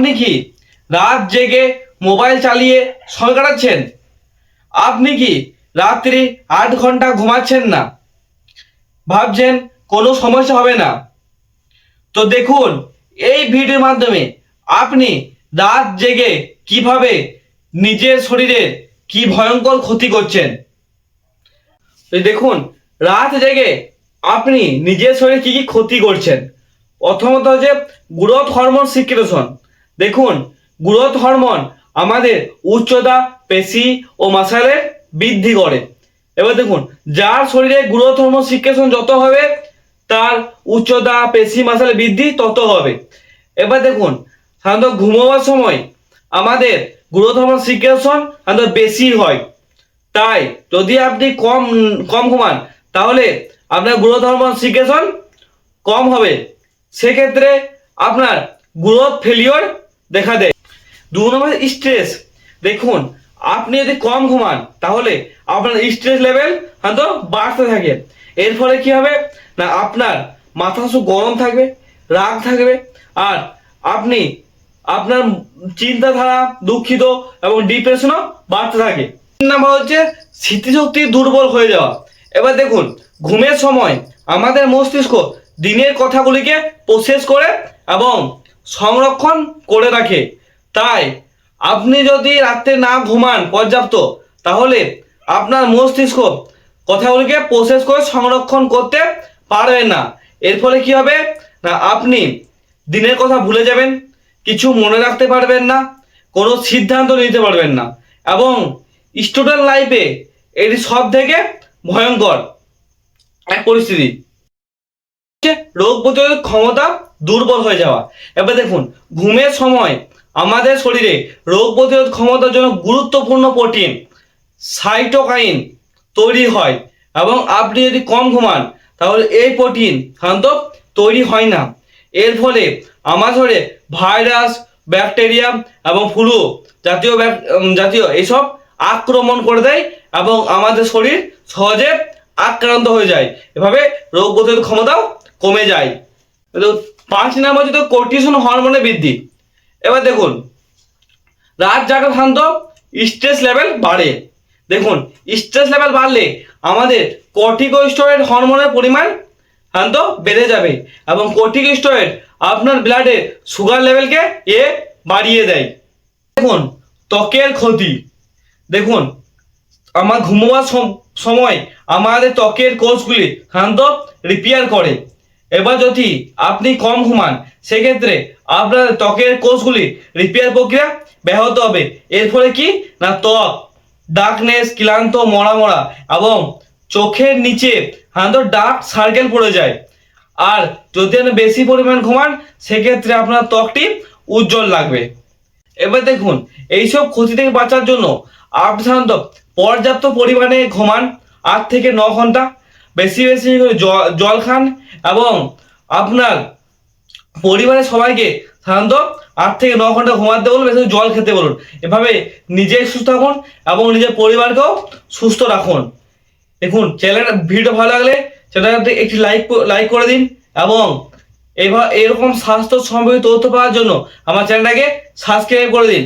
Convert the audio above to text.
আপনি কি রাত জেগে মোবাইল চালিয়ে সময় কাটাচ্ছেন? আপনি কি রাত্রি আট ঘণ্টা ঘুমাচ্ছেন না? ভাবছেন কোনো সমস্যা হবে না? তো দেখুন, এই ভিডিওর মাধ্যমে আপনি রাত জেগে কীভাবে নিজের শরীরে কি ভয়ঙ্কর ক্ষতি করছেন? দেখুন, রাত জেগে আপনি নিজের শরীরে কি কি ক্ষতি করছেন? প্রথমত হচ্ছে গ্রোথ হরমোন সিক্রেশন। দেখুন, গ্রোথ হরমোন আমাদের উচ্চতা, পেশি ও মাসালের বৃদ্ধি করে। এবার দেখুন, যার শরীরে গ্রোথ হরমোন সিক্রেশন যত হবে, তার উচ্চতা, পেশি, মাসালের বৃদ্ধি তত হবে। এবার দেখুন, সাধারণত ঘুমোবার সময় আমাদের গ্রোথ হরমোন সিক্রেশন সাধারণত বেশি হয়। তাই যদি আপনি কম কম ঘুমান, তাহলে আপনার গ্রোথ হরমোন সিক্রেশন কম হবে। সেক্ষেত্রে আপনার গ্রোথ ফেলিওর দেখা দেয়। দু নম্বর স্ট্রেস দেখুন, আপনি যদি কম ঘুমান, তাহলে আপনার স্ট্রেস লেভেল হয়তো বাড়তে থাকে। এর ফলে কি হবে? না, আপনার মাথা শুধু গরম থাকবে, রাগ থাকবে, আর আপনি আপনার চিন্তাধারা দুঃখিত এবং ডিপ্রেশনও বাড়তে থাকে। তিন নাম্বার হচ্ছে স্মৃতিশক্তি দুর্বল হয়ে যাওয়া। এবার দেখুন, ঘুমের সময় আমাদের মস্তিষ্ক দিনের কথাগুলিকে প্রসেস করে এবং সংরক্ষণ করে রাখে। তাই আপনি যদি রাত্রে না ঘুমান পর্যাপ্ত, তাহলে আপনার মস্তিষ্ক কথাগুলিকে প্রসেস করে সংরক্ষণ করতে পারবে না। এর ফলে কি হবে? না, আপনি দিনের কথা ভুলে যাবেন, কিছু মনে রাখতে পারবেন না, কোনো সিদ্ধান্ত নিতে পারবেন না এবং স্টুডেন্ট লাইফে এটি সব থেকে ভয়ঙ্কর এক পরিস্থিতি। রোগ প্রতিরোধ ক্ষমতা দুর্বল হয়ে যাওয়া। এবার দেখুন, ঘুমের সময় আমাদের শরীরে রোগ প্রতিরোধ ক্ষমতার জন্য গুরুত্বপূর্ণ প্রোটিন সাইটোকাইন তৈরি হয় এবং আপনি যদি কম ঘুমান, তাহলে এই প্রোটিন সাধারণত তৈরি হয় না। এর ফলে আমার শরীরে ভাইরাস, ব্যাকটেরিয়া এবং ফ্লু জাতীয় জাতীয় এইসব আক্রমণ করে দেয় এবং আমাদের শরীর সহজে আক্রান্ত হয়ে যায়। এভাবে রোগ প্রতিরোধ ক্ষমতাও কমে যায়। পাঁচ নাম্বার হচ্ছে কোর্টিসন হরমোনের বৃদ্ধি, এবার দেখুন, রাত জাগা সাধারণত স্ট্রেস লেভেল বাড়ে। দেখুন স্ট্রেস লেভেল বাড়লে আমাদের কর্টিকোস্টেরয়েড হরমোনের পরিমাণ সাধারণত বেড়ে যাবে এবং কর্টিকোস্টেরয়েড আপনার ব্লাডে সুগার লেভেলকে এ বাড়িয়ে দেয়। দেখুন, ত্বকের ক্ষতি। দেখুন, আমার ঘুমোবার সম- সময় আমাদের ত্বকের কোষগুলি সাধারণত রিপেয়ার করে। এবার যদি আপনি কম ঘুমান, সেক্ষেত্রে আপনার ত্বকের কোষগুলি রিপেয়ার প্রক্রিয়া ব্যাহত হবে। এর ফলে কি? না, ত্বক ডার্কনেস ক্লান্ত, মরা মরা এবং চোখের নিচে সাধারণত ডার্ক সার্কেল পড়ে যায়। আর যদি আপনি বেশি পরিমাণ ঘুমান, সেক্ষেত্রে আপনার ত্বকটি উজ্জ্বল লাগবে। এবার দেখুন, এইসব ক্ষতি থেকে বাঁচার জন্য আপনি সাধারণত পর্যাপ্ত পরিমাণে ঘুমান, আট থেকে ন ঘণ্টা বেশি বেশি করে জল খান এবং আপনার পরিবারের সবাইকে সাধারণত আট থেকে ন ঘণ্টা ঘুমাতে বলুন, বেশি জল খেতে বলুন। এভাবে নিজে সুস্থ থাকুন এবং নিজের পরিবারকেও সুস্থ রাখুন। দেখুন চ্যানেলটা ভিডিও ভালো লাগলে চ্যানেলটাতে একটি লাইক লাইক করে দিন এবং এবার এরকম স্বাস্থ্য সম্পর্কিত তথ্য পাওয়ার জন্য আমার চ্যানেলটাকে সাবস্ক্রাইব করে দিন।